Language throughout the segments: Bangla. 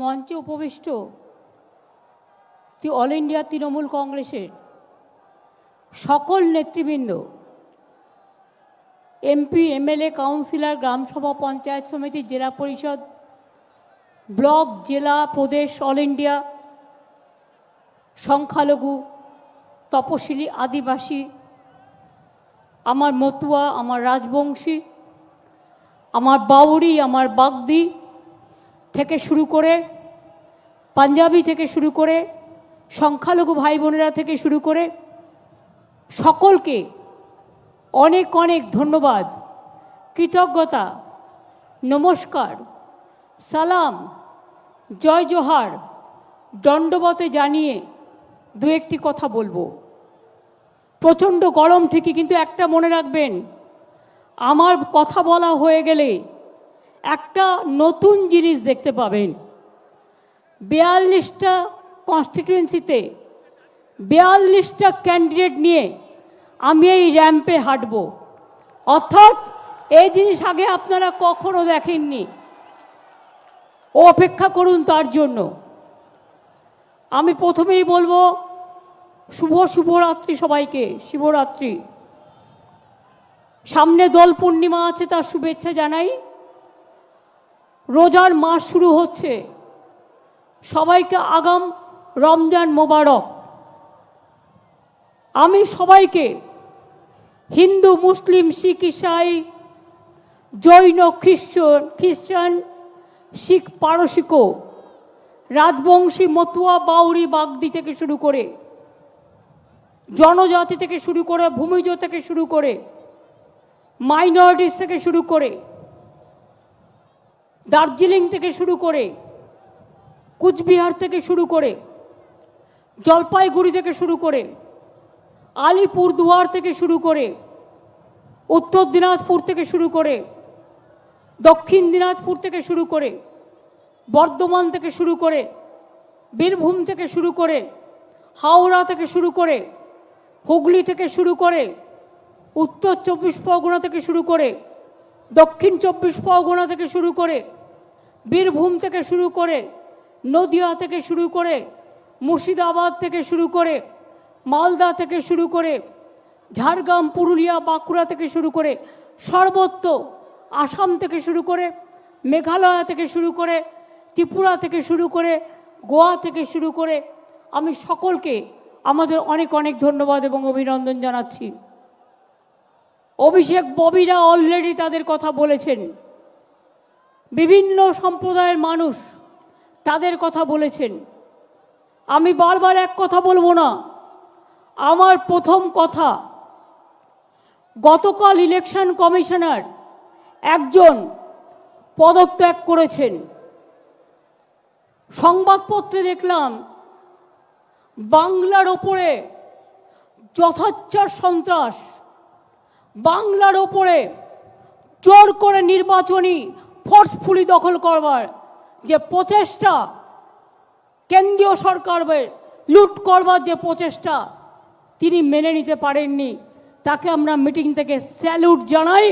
মঞ্চে উপবিষ্ট অল ইন্ডিয়া তৃণমূল কংগ্রেসের সকল নেতৃবৃন্দ, এমপি, এমএলএ, কাউন্সিলর গ্রামসভা পঞ্চায়েত সমিতি, জেলা পরিষদ, ব্লক, জেলা, প্রদেশ, অল ইন্ডিয়া, সংখ্যালঘু, তপশিলি, আদিবাসী, আমার মতুয়া, আমার রাজবংশী, আমার বাউরি আমার বাগদি থেকে শুরু করে, পাঞ্জাবি থেকে শুরু করে, সংখ্যালঘু ভাই বোনেরা থেকে শুরু করে, সকলকে অনেক অনেক ধন্যবাদ, কৃতজ্ঞতা, নমস্কার, সালাম, জয় জোহার, দণ্ডবতে জানিয়ে দু একটি কথা বলব। প্রচণ্ড গরম ঠিকই, কিন্তু একটা মনে রাখবেন, আমার কথা বলা হয়ে গেলে একটা নতুন জিনিস দেখতে পাবেন। বিয়াল্লিশটা কনস্টিটিউয়েন্সিতে বিয়াল্লিশটা ক্যান্ডিডেট নিয়ে আমি এই র্যাম্পে হাঁটব। অর্থাৎ এই জিনিস আগে আপনারা কখনো দেখেননি। ও অপেক্ষা করুন তার জন্য। আমি প্রথমেই বলব, শুভ শুভরাত্রি সবাইকে, শিবরাত্রি। সামনে দোল পূর্ণিমা আছে, তার শুভেচ্ছা জানাই। রোজার মাস শুরু হচ্ছে। সবাইকে আগাম রমজান মোবারক। আমি সবাইকে হিন্দু, মুসলিম, শিখ, ইসাই, জৈন, খ্রিস্টান খ্রিস্টান, শিখ পারসিকও রাজবংশী, মতুয়া বাউরি বাগদি থেকে শুরু করে, জনজাতি থেকে শুরু করে, ভূমিজ থেকে শুরু করে, মাইনরিটিস থেকে শুরু করে দার্জিলিং থেকে শুরু করে কুচবিহার থেকে শুরু করে জলপাইগুড়ি থেকে শুরু করে আলিপুরদুয়ার থেকে শুরু করে উত্তর দিনাজপুর থেকে শুরু করে দক্ষিণ দিনাজপুর থেকে শুরু করে বর্ধমান থেকে শুরু করে বীরভূম থেকে শুরু করে হাওড়া থেকে শুরু করে হুগলি থেকে শুরু করে উত্তর চব্বিশ পরগনা থেকে শুরু করে দক্ষিণ চব্বিশ পরগনা থেকে শুরু করে বীরভূম থেকে শুরু করে নদিয়া থেকে শুরু করে মুর্শিদাবাদ থেকে শুরু করে মালদা থেকে শুরু করে ঝাড়গ্রাম, পুরুলিয়া, বাঁকুড়া থেকে শুরু করে সর্বত্র আসাম থেকে শুরু করে মেঘালয় থেকে শুরু করে ত্রিপুরা থেকে শুরু করে গোয়া থেকে শুরু করে আমি সকলকে আমাদের অনেক অনেক ধন্যবাদ এবং অভিনন্দন জানাচ্ছি। অভিষেক ববিরা অলরেডি তাদের কথা বলেছেন। বিভিন্ন সম্প্রদায়ের মানুষ তাদের কথা বলেছেন। আমি বারবার এক কথা বলব না। আমার প্রথম কথা, গতকাল ইলেকশন কমিশনার একজন পদত্যাগ করেছেন। সংবাদপত্রে দেখলাম, বাংলার ওপরে যথাচ্ছর সন্ত্রাস, বাংলার ওপরে জোর করে নির্বাচনী ফোর্সফুলি দখল করবার যে প্রচেষ্টা কেন্দ্রীয় সরকারের লুট করবার যে প্রচেষ্টা তিনি মেনে নিতে পারেননি, তাকে আমরা মিটিং থেকে স্যালুট জানাই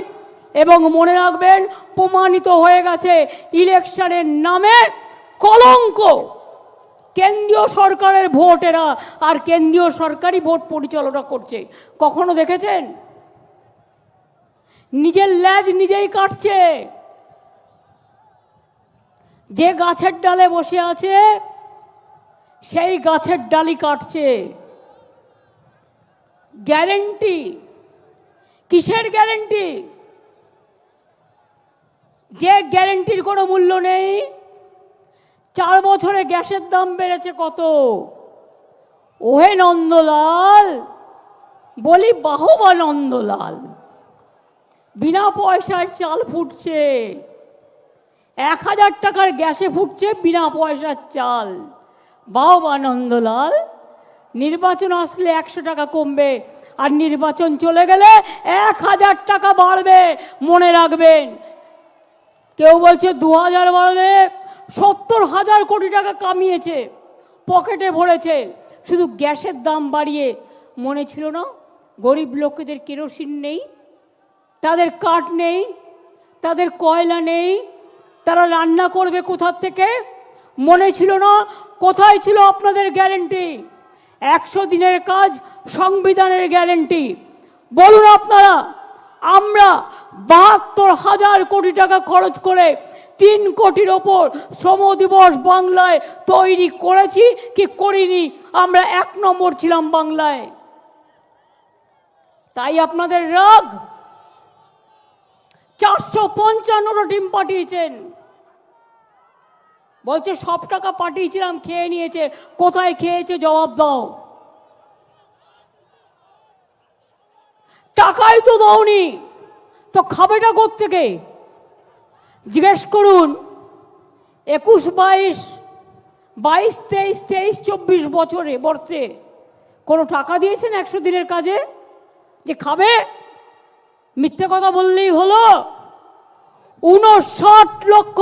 এবং মনে রাখবেন প্রমাণিত হয়ে গেছে ইলেকশনের নামে কলঙ্ক কেন্দ্রীয় সরকারের ভোটেরা আর কেন্দ্রীয় সরকারই ভোট পরিচালনা করছে। কখনো দেখেছেন? নিজের ল্যাজ নিজেই কাটছে। যে গাছের ডালে বসে আছে, সেই গাছের ডালি কাটছে। গ্যারেন্টি। কিসের গ্যারেন্টি? যে গ্যারেন্টির কোনো মূল্য নেই, চার বছরে গ্যাসের দাম বেড়েছে কত? ওহে নন্দলাল, বলি বাহবা নন্দলাল, বিনা পয়সার চাল ফুটছে। এক হাজার টাকার গ্যাসে ফুটছে বিনা পয়সার চাল। বাহবা নন্দলাল, নির্বাচন আসলে একশো টাকা কমবে, আর নির্বাচন চলে গেলে এক হাজার টাকা বাড়বে, মনে রাখবেন। কেউ বলছে দু হাজার বাড়বে, সত্তর হাজার কোটি টাকা কামিয়েছে, পকেটে ভরেছে। শুধু গ্যাসের দাম বাড়িয়ে মনে ছিল না, গরিব লোকেদের কেরোসিন নেই, তাদের কাঠ নেই, তাদের কয়লা নেই তারা রান্না করবে কোথার থেকে? মনে ছিল না? কোথায় ছিল আপনাদের গ্যারেন্টি? একশো দিনের কাজ, সংবিধানের গ্যারেন্টি। বলুন আপনারা, আমরা বাহাত্তর হাজার কোটি টাকা খরচ করে তিন কোটির ওপর শ্রম দিবস বাংলায় তৈরি করেছি কি করিনি? আমরা এক নম্বর ছিলাম বাংলায়। তাই আপনাদের রাগ? চারশো পঞ্চান্নটা ডিম পাঠিয়েছেন। বলছে, সব টাকা পাঠিয়েছিলাম, খেয়ে নিয়েছে। কোথায় খেয়েছে জবাব দাও। টাকাই তো দাওনি। তো খাবেটা থেকে জিজ্ঞেস করুন, একুশ বাইশ বাইশ, তেইশ তেইশ, চব্বিশ বছরে, বর্ষে কোনো টাকা দিয়েছেন একশো দিনের কাজে? যে খাবে মিথ্যে কথা বললেই হলো। উনষাট লক্ষ,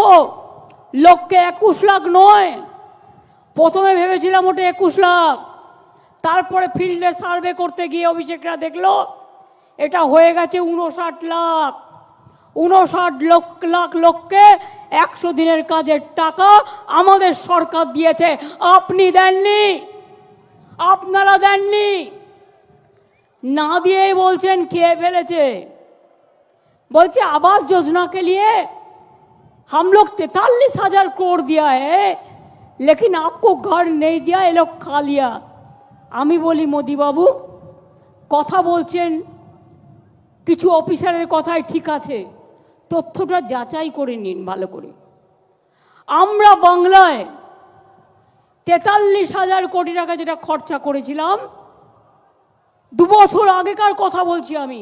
লক্ষে একুশ লাখ নয়। প্রথমে ভেবেছিলাম ওটা একুশ লাখ। তারপরে ফিল্ডে সার্ভে করতে গিয়ে অভিষেকরা দেখল, এটা হয়ে গেছে উনষাট লাখ। উনষাট লক্ষ, লাখ লোককে একশো দিনের কাজের টাকা আমাদের সরকার দিয়েছে। আপনি দেননি। আপনারা দেননি। না দিয়েই বলছেন খেয়ে ফেলেছে। বলছে आवास योजना के लिए हम लोग तैतालीस हजार करोड़ दिया है लेकिन आपको घर नहीं दिया ये लोग खा लिया আমি বলি মোদি বাবু কথা বলছেন কিছু অফিসারের কথাই ঠিক আছে তথ্যটা যাচাই করে নিন ভালো করে আমরা বাংলায় তেতাল্লিশ হাজার কোটি টাকা যেটা খরচা করেছিলাম দু বছর আগেকার কথা বলছি আমি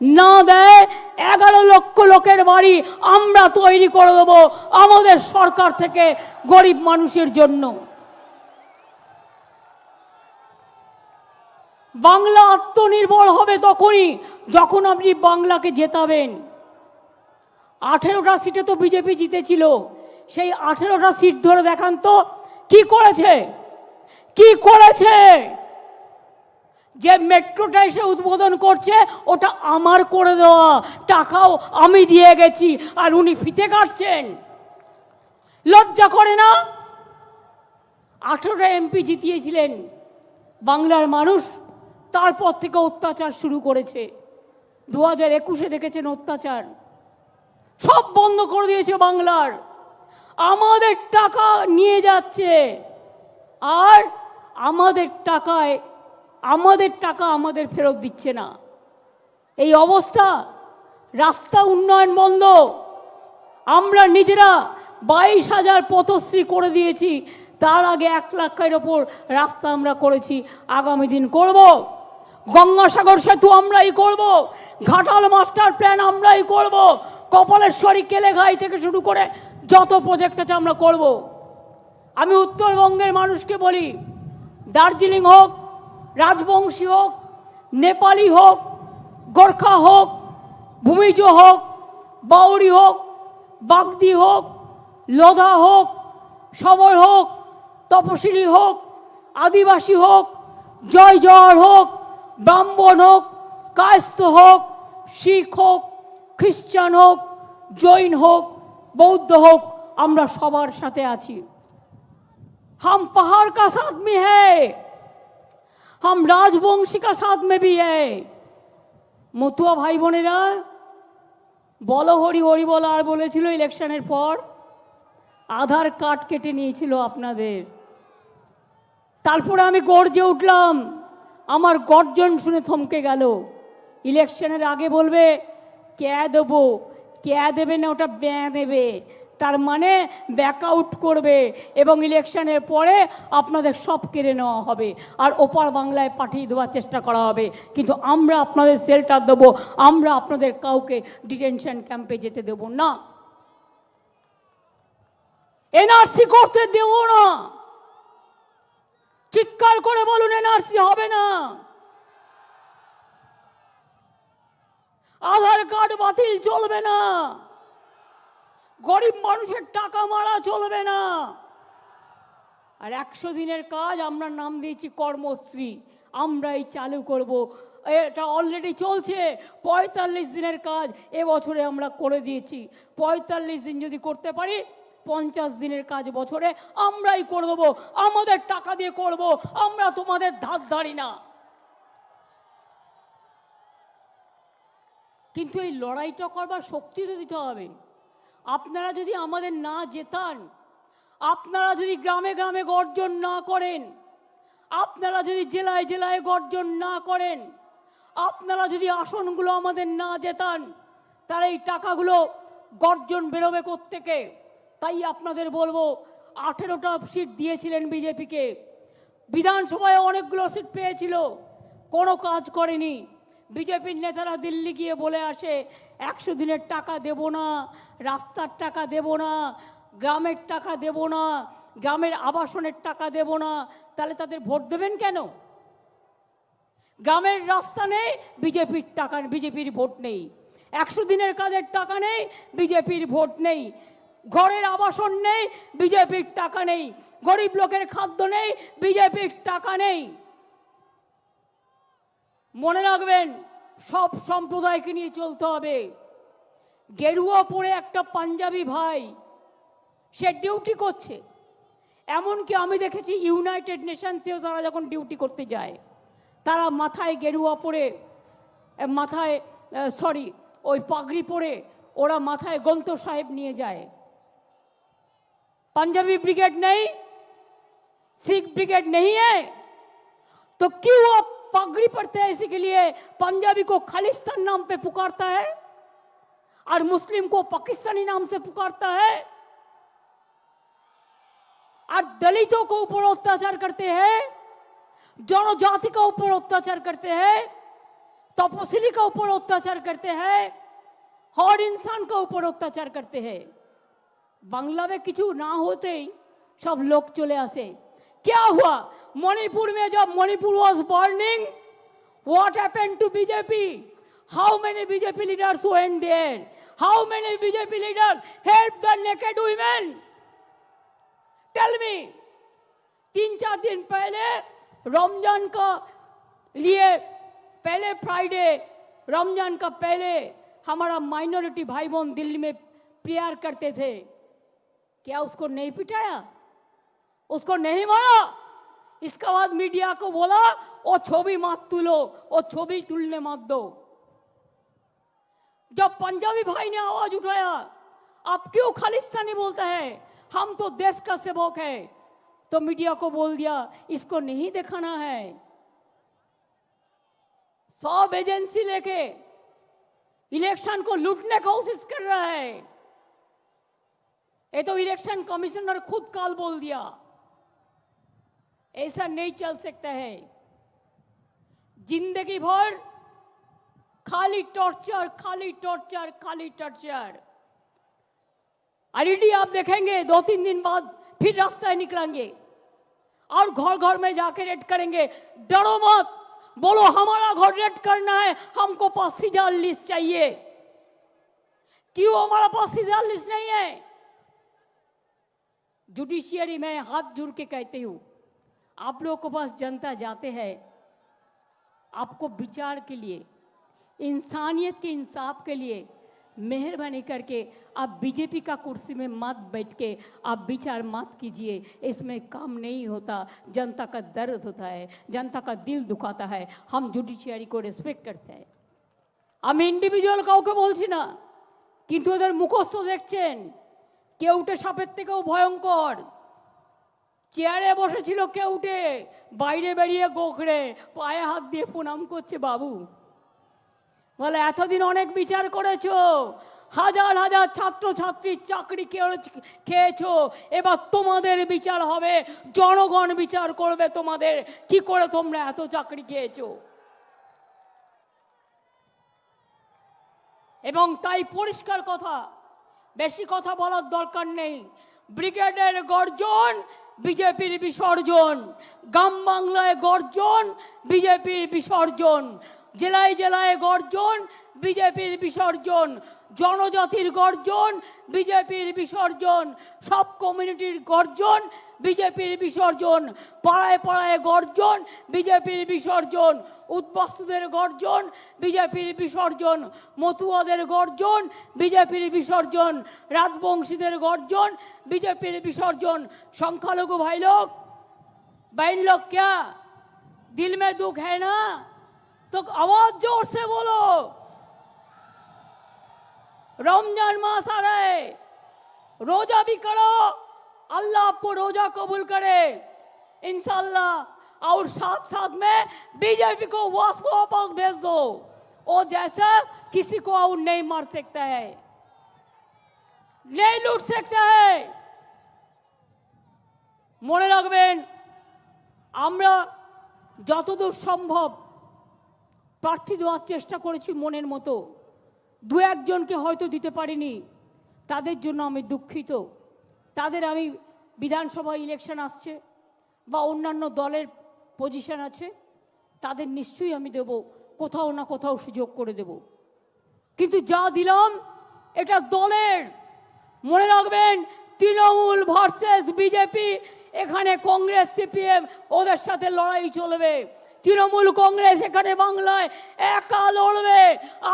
না দেয়, এগারো লক্ষ লোকের বাড়ি আমরা তৈরি করে দেবো আমাদের সরকার থেকে গরিব মানুষের জন্য। বাংলা আত্মনির্ভর হবে তখনই যখন আপনি বাংলাকে জেতাবেন। আঠেরোটা সিটে তো বিজেপি জিতেছিল। সেই আঠেরোটা সিট ধরে দেখান তো, কি করেছে? কি করেছে? যে মেট্রোটা এসে উদ্বোধন করছে, ওটা আমার করে দেওয়া। টাকাও আমি দিয়ে গেছি, আর উনি ফিতে কাটছেন। লজ্জা করে না? আঠেরোটা এমপি জিতিয়েছিলেন বাংলার মানুষ, তারপর থেকে অত্যাচার শুরু করেছে। দু হাজার একুশে দেখেছেন অত্যাচার। সব বন্ধ করে দিয়েছে বাংলার। আমাদের টাকা নিয়ে যাচ্ছে। আর আমাদের টাকায় আমাদের টাকা আমাদের ফেরত দিচ্ছে না। এই অবস্থা, রাস্তা উন্নয়ন বন্ধ। আমরা নিজেরা বাইশ হাজার পথশ্রী করে দিয়েছি, তার আগে এক লাখের ওপর রাস্তা আমরা করেছি, আগামী দিন করব। গঙ্গাসাগর সেতু আমরাই করব, ঘাটাল মাস্টার প্ল্যান আমরাই করব, কপালেশ্বরী কেলেঘাই থেকে শুরু করে যত প্রজেক্ট আছে আমরা করব। আমি উত্তরবঙ্গের মানুষকে বলি, দার্জিলিং হোক রাজবংশী হোক, নেপালি হোক, গোর্খা হোক, ভূমিজ হোক বাউরি হোক, বাগদি হোক, লোধা হোক সবর হোক, তপশিলি হোক, আদিবাসী হোক, জয় জয় হোক, ব্রাহ্মণ হোক, কায়স্থ হোক, শিখ হোক খ্রিস্টান হোক, জৈন হোক, বৌদ্ধ হোক, আমরা সবার সাথে আছি। হাম পাহাড় কা হ্যাঁ हम राजवंशी का साथ में भी है মতুয়া ভাই বোনেরা বলো হরি হরি বলো আর বলেছিল ইলেকশনের পর আধার কার্ড কেটে নিয়েছিল আপনাদের তারপরে আমি গর্জে উঠলাম আমার গর্জন শুনে থমকে গেল ইলেকশনের আগে বলবে ক্যা দেবো ক্যা দেবে না ওটা ব্যাঁ দেবে তার মানে ব্যাক আউট করবে এবং ইলেকশনের পরে আপনাদের সব কেড়ে নেওয়া হবে। আর ওপার বাংলায় পাঠিয়ে দেওয়ার চেষ্টা করা হবে। কিন্তু আমরা আপনাদের শেল্টার দেবো, আমরা আপনাদের কাউকে ডিটেনশন ক্যাম্পে যেতে দেব না। এনআরসি করতে দেব না। চিৎকার করে বলুন এনআরসি হবে না। আধার কার্ড বাতিল চলবে না। গরিব মানুষের টাকা মারা চলবে না। আর একশো দিনের কাজ আমরা নাম দিয়েছি কর্মশ্রী। আমরাই চালু করব। এটা অলরেডি চলছে। পঁয়তাল্লিশ দিনের কাজ এবছরে আমরা করে দিয়েছি। পঁয়তাল্লিশ দিন যদি করতে পারি, পঞ্চাশ দিনের কাজ বছরে আমরাই করে দেবো। আমাদের টাকা দিয়ে করব। আমরা তোমাদের ধার ধারি না। কিন্তু এই লড়াইটা করবার শক্তি তো দিতে হবে। আপনারা যদি আমাদের না জেতান, আপনারা যদি গ্রামে গ্রামে গর্জন না করেন, আপনারা যদি জেলায় জেলায় গর্জন না করেন, আপনারা যদি আসনগুলো আমাদের না জেতান তাহলে এই টাকাগুলো গর্জন বেরোবে থেকে তাই আপনাদের বলব, আঠেরোটা সিট দিয়েছিলেন বিজেপিকে। বিধানসভায় অনেকগুলো সিট পেয়েছিল, কোনো কাজ করেনি। বিজেপির নেতারা দিল্লি গিয়ে বলে আসে, একশো দিনের টাকা দেব না, রাস্তার টাকা দেব না, গ্রামের টাকা দেব না, গ্রামের আবাসনের টাকা দেব না, তাহলে তাদের ভোট দেবেন কেন? গ্রামের রাস্তা নেই, বিজেপির টাকা, বিজেপির ভোট নেই। একশো দিনের কাজের টাকা নেই, বিজেপির ভোট নেই। ঘরের আবাসন নেই, বিজেপির টাকা নেই। গরিব লোকের খাদ্য নেই, বিজেপির টাকা নেই। মনে রাখবেন সব সম্প্রদায়কে নিয়ে চলতে হবে গেরুয়া পরে একটা পাঞ্জাবি ভাই সে ডিউটি করছে এমনকি আমি দেখেছি ইউনাইটেড নেশনসেও তারা যখন ডিউটি করতে যায় তারা মাথায় গেরুয়া পরে এ, মাথায় সরি ওই পাগড়ি পরে ওরা মাথায় গ্রন্থ সাহেব নিয়ে যায় पंजाबी ब्रिगेड नहीं सिख ब्रिगेड नहीं है तो क्यों आप पगड़ी पड़ते हैं इसी के लिए पंजाबी को खालिस्तान नाम पे पुकारता है और मुस्लिम को पाकिस्तानी नाम से पुकारता है। और दलितों को ऊपर अत्याचार करते हैं, जनजाति का ऊपर अत्याचार करते हैं तपसिली का ऊपर अत्याचार करते हैं, हर इंसान का ऊपर अत्याचार करते हैं। बांग्ला में किचू ना होते ही सब लोग चले आसे क्या हुआ? मणिपुर में जब Manipur was burning what happened to bjp how many bjp leaders went there? How many bjp leaders helped the naked women? Tell me. तीन चार दिन पहले रमज़ान का लिए पहले फ्राइडे रमज़ान का पहले हमारा माइनॉरिटी भाई बहन दिल्ली में प्रेयर करते थे। क्या उसको नहीं पिटाया? उसको नहीं मारा? इसके बाद मीडिया को बोला वो छवि मत तुलो वो छवि तुलने मत दो। जब पंजाबी भाई ने आवाज़ उठाया, आप क्यों खालिस्तानी बोलते हैं? हम तो देश का सेवक है। तो मीडिया को बोल दिया, इसको नहीं दिखाना है। सब एजेंसी लेके इलेक्शन को लूटने की कोशिश कर रहा है। ये तो इलेक्शन कमिश्नर खुद काल बोल दिया। ऐसा नहीं चल सकता है। ज़िंदगी भर खाली टॉर्चर खाली टॉर्चर खाली टॉर्चर आईडी आप देखेंगे दो तीन दिन बाद फिर रास्ता निकलेंगे। और घर घर में जाके रेड करेंगे। डरो मत। बोलो, हमारा घर रेड करना है। हमको पास सीजा लिस्ट चाहिए। क्यों हमारा पास सीजा लिस्ट नहीं है? जुडिशियरी में हाथ जुड़ के कहती हूँ। आप लोगों के पास जनता जाते हैं आपको विचार के लिए इंसानियत के इंसाफ के लिए मेहरबानी करके आप बीजेपी का कुर्सी में मत बैठ के आप विचार मत कीजिए इसमें काम नहीं होता जनता का दर्द होता है जनता का दिल दुखाता है हम जुडिशियारी को रेस्पेक्ट करते हैं আমি ইন্ডিভিজুয়াল কাউকে বলছি না কিন্তু ওদের মুখস্থ দেখছেন কেউটে সাপের থেকেও ভয়ঙ্কর চেয়ারে বসেছিল কেউটে বাইরে বেরিয়ে গোখড়ে পায়ে হাত দিয়ে প্রণাম করছে বাবু। বলে, এতদিন অনেক বিচার করেছ, হাজার হাজার ছাত্র ছাত্রীর চাকরি খেয়ে- খেয়েছো, এবার তোমাদের বিচার হবে, জনগণ বিচার করবে তোমাদের, কি করে তোমরা এত চাকরি খেয়েছো? এবং তাই পরিষ্কার কথা, বেশি কথা বলার দরকার নেই। ব্রিগেডের গর্জন বিজেপির বিসর্জন। গ্রাম বাংলায় গর্জন বিজেপির বিসর্জন। জেলায় জেলায় গর্জন বিজেপির বিসর্জন। জনজাতির গর্জন, বিজেপির বিসর্জন, সব কমিউনিটির গর্জন, বিজেপির বিসর্জন, পাড়ায় পাড়ায় গর্জন, বিজেপির বিসর্জন, উদ্বাস্তুদের গর্জন, বিজেপির বিসর্জন, মতুয়াদের গর্জন, বিজেপির বিসর্জন, রাজবংশীদের গর্জন, বিজেপির বিসর্জন, সংখ্যালঘু ভাই লোক বাইন লোক ক্যা? দিল দুঃখ হ্যাঁ না? তো আওয়াজ জোর সে বলো। रमजान मास आ रहा है रोजा भी करो अल्लाह आपको रोजा कबूल करे इंशाल्लाह और साथ साथ में बीजेपी को वापस वापस भेज दो वो जैसा किसी को और नहीं मार सकता है नहीं लूट सकता है মনে রাখবেন আমরা যতদূর সম্ভব প্রার্থী দেওয়ার চেষ্টা করেছি মনের মতো দু একজনকে হয়তো দিতে পারিনি। তাদের জন্য আমি দুঃখিত। তাদের আমি বিধানসভা ইলেকশন আসছে বা অন্যান্য দলের পজিশন আছে, তাদের নিশ্চয়ই আমি দেব, কোথাও না কোথাও সুযোগ করে দেব। কিন্তু যা দিলাম, এটা দলের। মনে রাখবেন, তৃণমূল ভার্সেস বিজেপি এখানে কংগ্রেস সিপিএম ওদের সাথে লড়াই চলবে। তৃণমূল কংগ্রেস এখানে বাংলায় একা লড়বে,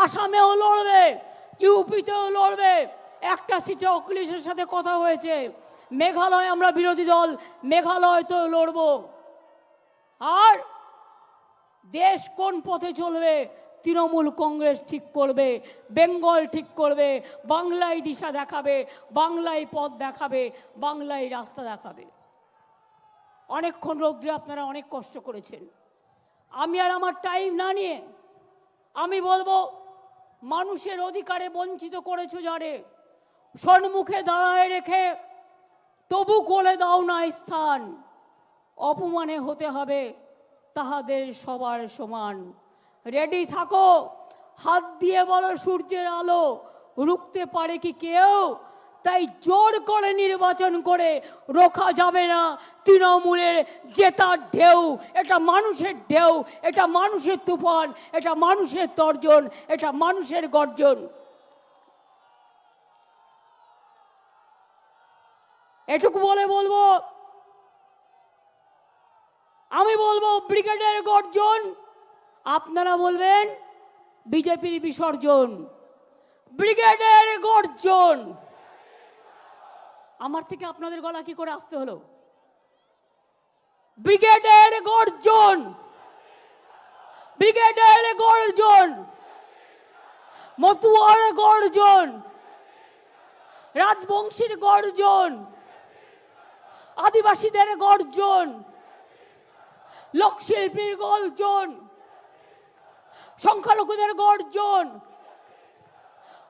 আসামেও লড়বে, ইউপিতেও লড়বে। একটা সিটে অখিলেশের সাথে কথা হয়েছে, মেঘালয় আমরা বিরোধী দল মেঘালয় তো লড়বো। আর দেশ কোন পথে চলবে, তৃণমূল কংগ্রেস ঠিক করবে, বেঙ্গল ঠিক করবে, বাংলায় দিশা দেখাবে, বাংলায় পথ দেখাবে, বাংলায় রাস্তা দেখাবে। অনেকক্ষণ রৌদ্রে আপনারা অনেক কষ্ট করেছেন। আমি আর আমার টাইম না নিয়ে আমি বলব, মানুষের অধিকারে বঞ্চিত করেছ যারে। সন্মুখে দাঁড়ায় রেখে তবু কোলে দাও না স্থান। অপমানে হতে হবে তাহাদের সবার সমান। রেডি থাকো, হাত দিয়ে বলো সূর্যের আলো, রুখতে পারে কি কেউ? তাই জোর করে নির্বাচন করে রোখা যাবে না। তৃণমূলের জেতার ঢেউ, এটা মানুষের ঢেউ, এটা মানুষের তুফান, এটা মানুষের তর্জন, এটা মানুষের গর্জন। এটুকু বলে বলব, আমি বলব ব্রিগেডের গর্জন, আপনারা বলবেন বিজেপির বিসর্জন। ব্রিগেডের গর্জন। আমার থেকে আপনাদের গলা কি করে আসতে হলো? ব্রিগেডের গর্জন। ব্রিগেডের গর্জন। মতুয়ার গর্জন। রাজবংশীর গর্জন। আদিবাসীদের গর্জন। লোকশিল্পীর গর্জন। সংখ্যালঘুদের গর্জন।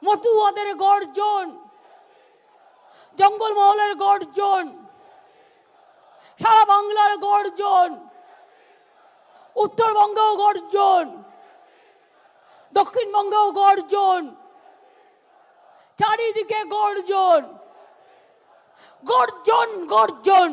মতুয়াদের গর্জন। জঙ্গলমহলের গর্জন সারা বাংলার গর্জন উত্তরবঙ্গেও গর্জন দক্ষিণবঙ্গেও গর্জন চারিদিকে গর্জন গর্জন গর্জন।